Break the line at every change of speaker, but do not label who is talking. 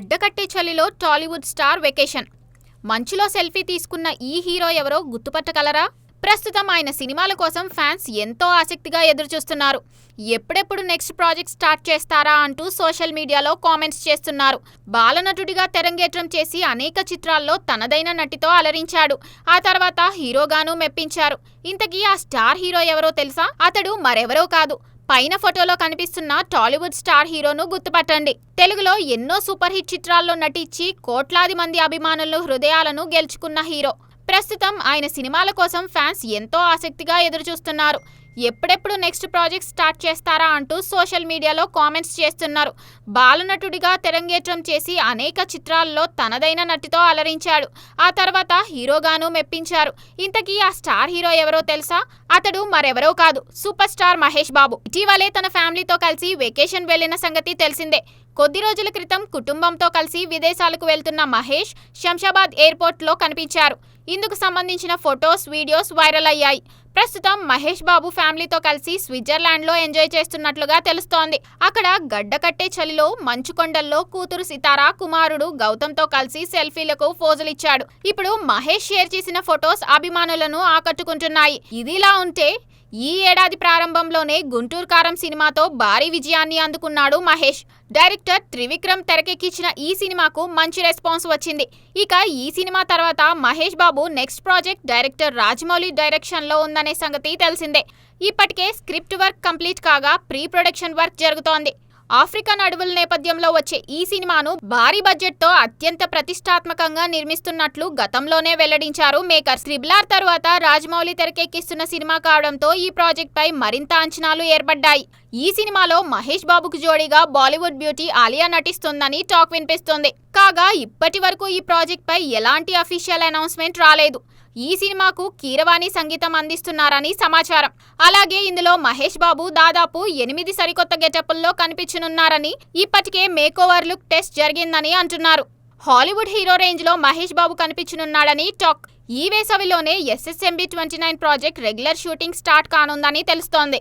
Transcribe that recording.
గడ్డకట్టే చలిలో Tollywood star vacation. మంచులో selfie తీసుకున్న ఈ హీరో ఎవరో గుర్తుపట్టగలరా? ప్రస్తుతం ఆయన సినిమాల కోసం ఫ్యాన్స్ ఎంతో ఆసక్తిగా ఎదురుచూస్తున్నారు. ఎప్పుడెప్పుడు నెక్స్ట్ ప్రాజెక్ట్ స్టార్ట్ చేస్తారా అంటూ సోషల్ మీడియాలో కామెంట్స్ చేస్తున్నారు. బాలనటుడిగా తెరంగేట్రం చేసి అనేక చిత్రాల్లో తనదైన నటితో అలరించాడు. ఆ తర్వాత హీరోగాను మెప్పించారు. ఇంతకీ ఆ స్టార్ హీరో ఎవరో తెలుసా? అతడు మరెవరో కాదు. పైన ఫోటోలో కనిపిస్తున్న టాలీవుడ్ స్టార్ హీరోను గుర్తుపట్టండి. తెలుగులో ఎన్నో సూపర్ హిట్ చిత్రాల్లో నటించి కోట్లాది మంది అభిమానులు హృదయాలను గెలుచుకున్న హీరో. ప్రస్తుతం ఆయన సినిమాల కోసం ఫ్యాన్స్ ఎంతో ఆసక్తిగా ఎదురుచూస్తున్నారు. ఎప్పుడెప్పుడు నెక్స్ట్ ప్రాజెక్ట్ స్టార్ట్ చేస్తారా అంటూ సోషల్ మీడియాలో కామెంట్స్ చేస్తున్నారు. బాలనటుడిగా తెరంగేట్రం చేసి అనేక చిత్రాల్లో తనదైన నటితో అలరించాడు. ఆ తర్వాత హీరోగాను మెప్పించారు. ఇంతకీ ఆ స్టార్ హీరో ఎవరో తెలుసా? అతడు మరెవరో కాదు. Super star Mahesh Babu. ఇటీవలే తన ఫ్యామిలీతో కలిసి వెకేషన్ వెళ్ళిన సంగతి తెలిసిందే. కొద్ది రోజుల క్రితం కుటుంబంతో కలిసి విదేశాలకు వెళ్తున్న మహేష్ శంషాబాద్ ఎయిర్పోర్ట్లో కనిపించారు. ఇందుకు సంబంధించిన ఫొటోస్ వీడియోస్ వైరల్ అయ్యాయి. ప్రస్తుతం మహేష్ బాబు ఫ్యామిలీతో కలిసి స్విట్జర్లాండ్లో ఎంజాయ్ చేస్తున్నట్లుగా తెలుస్తోంది. అక్కడ గడ్డకట్టే చలిలో మంచు కొండల్లో కూతురు సితారా కుమారుడు గౌతమ్తో కలిసి సెల్ఫీలకు ఫోజులిచ్చాడు ఇప్పుడు మహేష్ షేర్ చేసిన ఫొటోస్ అభిమానులను ఆకట్టుకుంటున్నాయి. ఇదిలా ఉంటే ఈ ఏడాది ప్రారంభంలోనే గుంటూరు కారం సినిమాతో భారీ విజయాన్ని అందుకున్నాడు మహేష్. డైరెక్టర్ త్రివిక్రమ్ తెరకెక్కించిన ఈ సినిమాకు మంచి రెస్పాన్స్ వచ్చింది. ఇక ఈ సినిమా తర్వాత Mahesh Babu next project director Rajamouli డైరెక్షన్లో ఉందనే సంగతి తెలిసిందే. ఇప్పటికే స్క్రిప్ట్ వర్క్ కంప్లీట్ కాగా ప్రీ ప్రొడక్షన్ వర్క్ జరుగుతోంది. ఆఫ్రికన్ అడవుల నేపథ్యంలో వచ్చే ఈ సినిమాను భారీ బడ్జెట్తో అత్యంత ప్రతిష్టాత్మకంగా నిర్మిస్తున్నట్లు గతంలోనే వెల్లడించారు మేకర్ శ్రిబ్లార్ తర్వాత రాజమౌళి తెరకెక్కిస్తున్న సినిమా కావడంతో ఈ ప్రాజెక్ట్పై మరింత అంచనాలు ఏర్పడ్డాయి. ఈ సినిమాలో మహేష్ బాబుకు జోడీగా బాలీవుడ్ బ్యూటీ ఆలియా నటిస్తుందని టాక్ వినిపిస్తోంది. కాగా ఇప్పటి వరకు ఈ ప్రాజెక్ట్ పై ఎలాంటి అఫీషియల్ అనౌన్స్మెంట్ రాలేదు. ఈ సినిమాకు కీరవాణి సంగీతం అందిస్తున్నారని సమాచారం. అలాగే ఇందులో మహేష్ బాబు దాదాపు ఎనిమిది సరికొత్త గెటప్ల్లో కనిపించనున్నారని ఇప్పటికే మేకోవర్ లుక్ టెస్ట్ జరిగిందని అంటున్నారు. హాలీవుడ్ హీరో రేంజ్లో మహేష్ బాబు కనిపించనున్నాడని టాక్. ఈ వేసవిలోనే SSMB twenty nine project regular shooting start కానుందని తెలుస్తోంది.